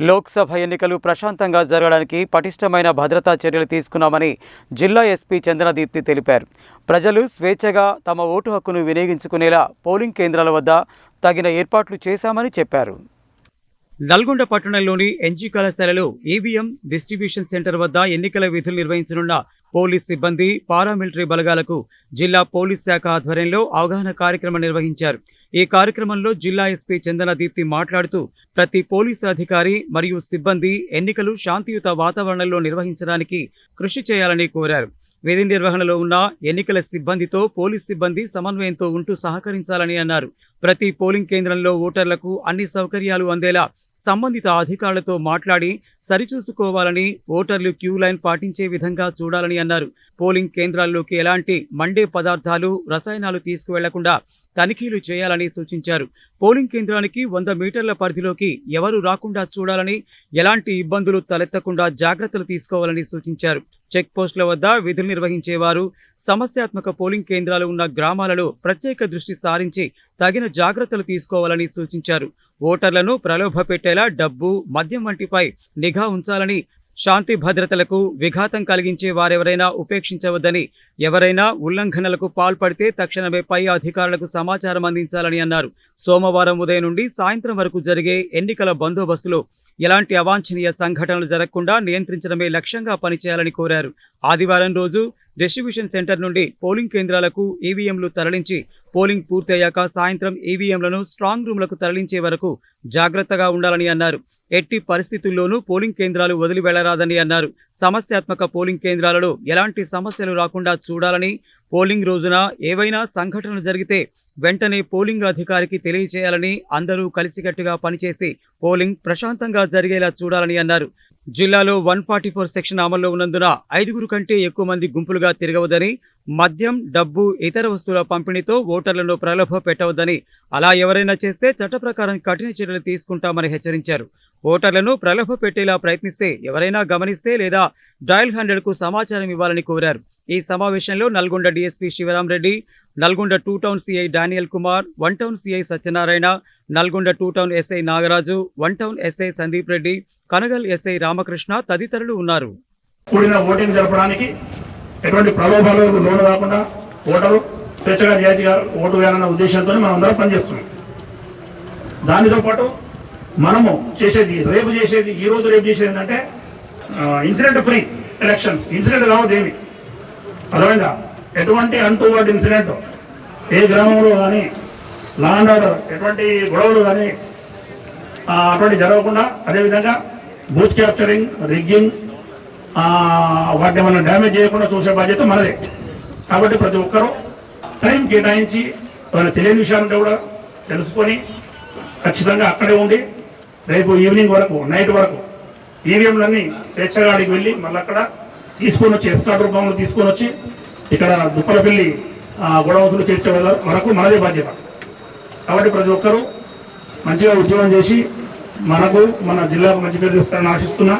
లోక్సభ ఎన్నికలు ప్రశాంతంగా జరగడానికి పటిష్టమైన భద్రతా చర్యలు తీసుకున్నామని జిల్లా ఎస్పీ చంద్రదీప్తి తెలిపారు. ప్రజలు స్వేచ్ఛగా తమ ఓటు హక్కును వినియోగించుకునేలా పోలింగ్ కేంద్రాల వద్ద తగిన ఏర్పాట్లు చేశామని చెప్పారు. నల్గొండ పట్టణంలోని ఎన్జీ కళాశాలలో ఈవీఎం డిస్ట్రిబ్యూషన్ సెంటర్ వద్ద ఎన్నికల విధులు నిర్వహించనున్న పోలీస్ సిబ్బంది పారామిలిటరీ బలగాలకు జిల్లా పోలీస్ శాఖ ఆధ్వర్యంలో అవగాహన కార్యక్రమం నిర్వహించారు. ఈ కార్యక్రమంలో జిల్లా ఎస్పీ చందన దీప్తి మాట్లాడుతూ ప్రతి పోలీసు అధికారి మరియు సిబ్బంది ఎన్నికలు శాంతియుత వాతావరణంలో నిర్వహించడానికి కృషి చేయాలని కోరారు. విధి నిర్వహణలో ఉన్న ఎన్నికల సిబ్బందితో పోలీస్ సిబ్బంది సమన్వయంతో ఉంటూ సహకరించాలని అన్నారు. ప్రతి పోలింగ్ కేంద్రంలో ఓటర్లకు అన్ని సౌకర్యాలు అందేలా సంబంధిత అధికారులతో మాట్లాడి సరిచూసుకోవాలని ఓటర్లు క్యూ లైన్ పాటించే విధంగా చూడాలని అన్నారు. పోలింగ్ కేంద్రాల్లోకి ఎలాంటి మండే పదార్థాలు రసాయనాలు తీసుకువెళ్ళకుండా తనిఖీలు చేయాలని సూచించారు. పోలింగ్ కేంద్రానికి వంద మీటర్ల పరిధిలోకి ఎవరు రాకుండా చూడాలని ఎలాంటి ఇబ్బందులు తలెత్తకుండా జాగ్రత్తలు తీసుకోవాలని సూచించారు. చెక్ పోస్టుల వద్ద విధులు నిర్వహించేవారు సమస్యాత్మక పోలింగ్ కేంద్రాలు ఉన్న గ్రామాలలో ప్రత్యేక దృష్టి సారించి తగిన జాగ్రత్తలు తీసుకోవాలని సూచించారు. ఓటర్లను ప్రలోభపెట్టేలా డబ్బు మద్యం వంటిపై నిఘా ఉంచాలని శాంతి భద్రతలకు విఘాతం కలిగించే వారెవరైనా ఉపేక్షించవద్దని ఎవరైనా ఉల్లంఘనలకు పాల్పడితే తక్షణమే పై అధికారులకు సమాచారం అందించాలని అన్నారు. సోమవారం ఉదయం నుండి సాయంత్రం వరకు జరిగే ఎన్నికల బందోబస్తులో ఎలాంటి అవాంఛనీయ సంఘటనలు జరగకుండా నియంత్రించడమే లక్ష్యంగా పనిచేయాలని కోరారు. ఆదివారం రోజు డిస్ట్రిబ్యూషన్ సెంటర్ నుండి పోలింగ్ కేంద్రాలకు ఈవీఎంలు తరలించి పోలింగ్ పూర్తయ్యాక సాయంత్రం ఈవీఎంలను స్ట్రాంగ్ రూమ్లకు తరలించే వరకు జాగ్రత్తగా ఉండాలని అన్నారు. ఎట్టి పరిస్థితుల్లోనూ పోలింగ్ కేంద్రాలు వదిలి వెళ్ళరాదని అన్నారు. సమస్యాత్మక పోలింగ్ కేంద్రాలలో ఎలాంటి సమస్యలు రాకుండా చూడాలని పోలింగ్ రోజున ఏవైనా సంఘటనలు జరిగితే వెంటనే పోలింగ్ అధికారికి తెలియచేయాలని అందరూ కలిసికట్టుగా పనిచేసి పోలింగ్ ప్రశాంతంగా జరిగేలా చూడాలని అన్నారు. జిల్లాలో వన్ ఫార్టీ ఫోర్ సెక్షన్ అమల్లో ఉన్నందున ఐదుగురు కంటే ఎక్కువ మంది గుంపులుగా తిరగవద్దని మద్యం డబ్బు ఇతర వస్తువుల పంపిణీతో ఓటర్లను ప్రలోభ పెట్టవద్దని అలా ఎవరైనా చేస్తే చట్ట ప్రకారం కఠిన చర్యలు తీసుకుంటామని హెచ్చరించారు. ఓటర్లను ప్రలోభ పెట్టేలా ప్రయత్నిస్తే ఎవరైనా గమనిస్తే లేదా డయల్ హండ్రెడ్కు సమాచారం ఇవ్వాలని కోరారు. ఈ సమావేశంలో Nalgonda DSP Sivaram Reddy Nalgonda two town CI Daniel Kumar one town CI Satyanarayana Nalgonda two town SI Nagaraju one town SI Sandeep Reddy Kanagal SI Ramakrishna తదితరులు ఉన్నారు. కూడిన ఓటింగ్ జరపడానికి ఎటువంటి ప్రలోభాలకు లోను కాకుండా ఓటరు స్వేచ్ఛగా నిజాయితీగా ఓటు వేయాలన్న ఉద్దేశంతో మనం అందరం పనిచేస్తున్నాం. దానితో పాటు మనము చేసేది రేపు చేసేది ఈ రోజు రేపు చేసేది ఏంటంటే ఇన్సిడెంట్ ఫ్రీ ఎలక్షన్స్. ఇన్సిడెంట్ కావద్దు ఏమి. అర్థమైందా ఎటువంటి అన్టువర్డ్ ఇన్సిడెంట్ ఏ గ్రామంలో కానీ లా ఆర్డర్ ఎటువంటి గొడవలు కానీ అటువంటి జరగకుండా అదేవిధంగా బూత్ క్యాప్చరింగ్ రిగ్గింగ్ వాటిని మనం డ్యామేజ్ చేయకుండా చూసే బాధ్యత మనదే. కాబట్టి ప్రతి ఒక్కరూ టైం కేటాయించి వాళ్ళ తెలియని విషయాలుంటే కూడా తెలుసుకొని ఖచ్చితంగా అక్కడే ఉండి రేపు ఈవినింగ్ వరకు నైట్ వరకు ఈవీఎంలన్నీ స్వేచ్ఛగాడికి వెళ్ళి మళ్ళీ అక్కడ తీసుకొని వచ్చి ఎస్కాట్ రూపంలో తీసుకొని వచ్చి ఇక్కడ దుప్పలపల్లి ఆ, గొడవతులు చేర్చే వరకు మనదే బాధ్యత. కాబట్టి ప్రతి ఒక్కరూ మంచిగా ఉద్యోగం చేసి మనకు మన జిల్లాకు మంచి పేరు తెస్తారని ఆశిస్తున్నా.